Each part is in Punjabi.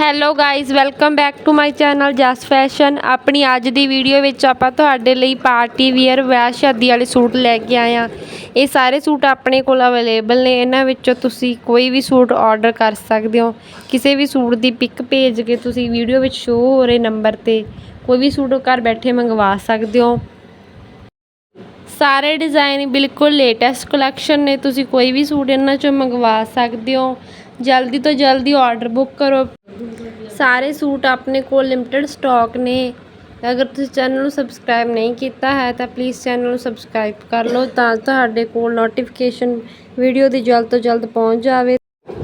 Hello guys welcome back to my channel Jas fashion ਆਪਣੀ ਅੱਜ ਦੀ ਵੀਡੀਓ ਵਿੱਚ ਆਪਾਂ ਤੁਹਾਡੇ ਲਈ ਪਾਰਟੀ ਵੀਅਰ ਵਿਆਹ ਸ਼ਾਦੀ ਵਾਲੇ ਸੂਟ ਲੈ ਕੇ ਆਏ ਆ ਇਹ ਸਾਰੇ ਸੂਟ ਆਪਣੇ ਕੋਲ ਅਵੇਲੇਬਲ ਨੇ। ਇਹਨਾਂ ਵਿੱਚੋਂ ਤੁਸੀਂ ਕੋਈ ਵੀ ਸੂਟ ਆਰਡਰ ਕਰ ਸਕਦੇ ਹੋ। ਕਿਸੇ ਵੀ ਸੂਟ ਦੀ ਪਿਕ ਭੇਜ ਕੇ ਤੁਸੀਂ ਵੀਡੀਓ ਵਿੱਚ ਸ਼ੋ ਹੋ ਰਹੇ ਨੰਬਰ ਤੇ। ਕੋਈ ਵੀ ਸੂਟ ਘਰ ਬੈਠੇ ਮੰਗਵਾ ਸਕਦੇ ਹੋ। ਸਾਰੇ ਡਿਜ਼ਾਇਨ ਬਿਲਕੁਲ ਲੇਟੈਸਟ ਕਲੈਕਸ਼ਨ ਨੇ, ਤੁਸੀਂ ਕੋਈ ਵੀ ਸੂਟ ਇਹਨਾਂ ਚੋਂ ਮੰਗਵਾ ਸਕਦੇ ਹੋ। ਜਲਦੀ ਤੋਂ ਜਲਦੀ ਆਰਡਰ ਬੁੱਕ ਕਰੋ। ਸਾਰੇ ਸੂਟ ਆਪਣੇ ਕੋਲ ਲਿਮਟਿਡ ਸਟਾਕ ਨੇ। ਅਗਰ ਤੁਸੀਂ ਚੈਨਲ ਨੂੰ ਸਬਸਕ੍ਰਾਈਬ ਨਹੀਂ ਕੀਤਾ ਹੈ, ਤਾਂ ਪਲੀਜ਼ ਚੈਨਲ ਨੂੰ ਸਬਸਕ੍ਰਾਈਬ ਕਰ ਲਓ ਤਾਂ ਤੁਹਾਡੇ ਕੋਲ ਨੋਟੀਫਿਕੇਸ਼ਨ ਵੀਡੀਓ ਦੀ ਜਲਦ ਤੋਂ ਜਲਦ ਪਹੁੰਚ ਜਾਵੇ।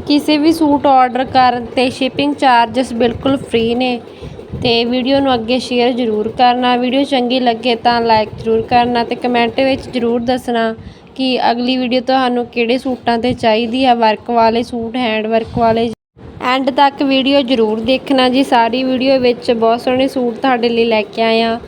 ਕਿਸੇ ਵੀ ਸੂਟ ਆਰਡਰ ਕਰਨ ਤੇ ਸ਼ਿਪਿੰਗ ਚਾਰजेस ਬਿਲਕੁਲ ਫ੍ਰੀ ਨੇ। ਤੇ ਵੀਡੀਓ ਨੂੰ ਅੱਗੇ ਸ਼ੇਅਰ ਜ਼ਰੂਰ ਕਰਨਾ। ਵੀਡੀਓ ਚੰਗੀ ਲੱਗੇ ਤਾਂ ਲਾਈਕ ਜ਼ਰੂਰ ਕਰਨਾ ਤੇ ਕਮੈਂਟ ਵਿੱਚ ਜ਼ਰੂਰ ਦੱਸਣਾ ਕਿ ਅਗਲੀ ਵੀਡੀਓ ਤੁਹਾਨੂੰ ਕਿਹੜੇ ਸੂਟਾਂ ਤੇ ਚਾਹੀਦੀ ਹੈ ਵਰਕ ਵਾਲੇ ਸੂਟ ਹੈਂਡ ਵਰਕ ਵਾਲੇ। ਐਂਡ ਤੱਕ ਵੀਡੀਓ ਜ਼ਰੂਰ ਦੇਖਣਾ ਜੀ। ਸਾਰੀ ਵੀਡੀਓ ਵਿੱਚ ਬਹੁਤ ਸੋਹਣੇ ਸੂਟ ਤੁਹਾਡੇ ਲਈ ਲੈ ਕੇ ਆਏ ਆ।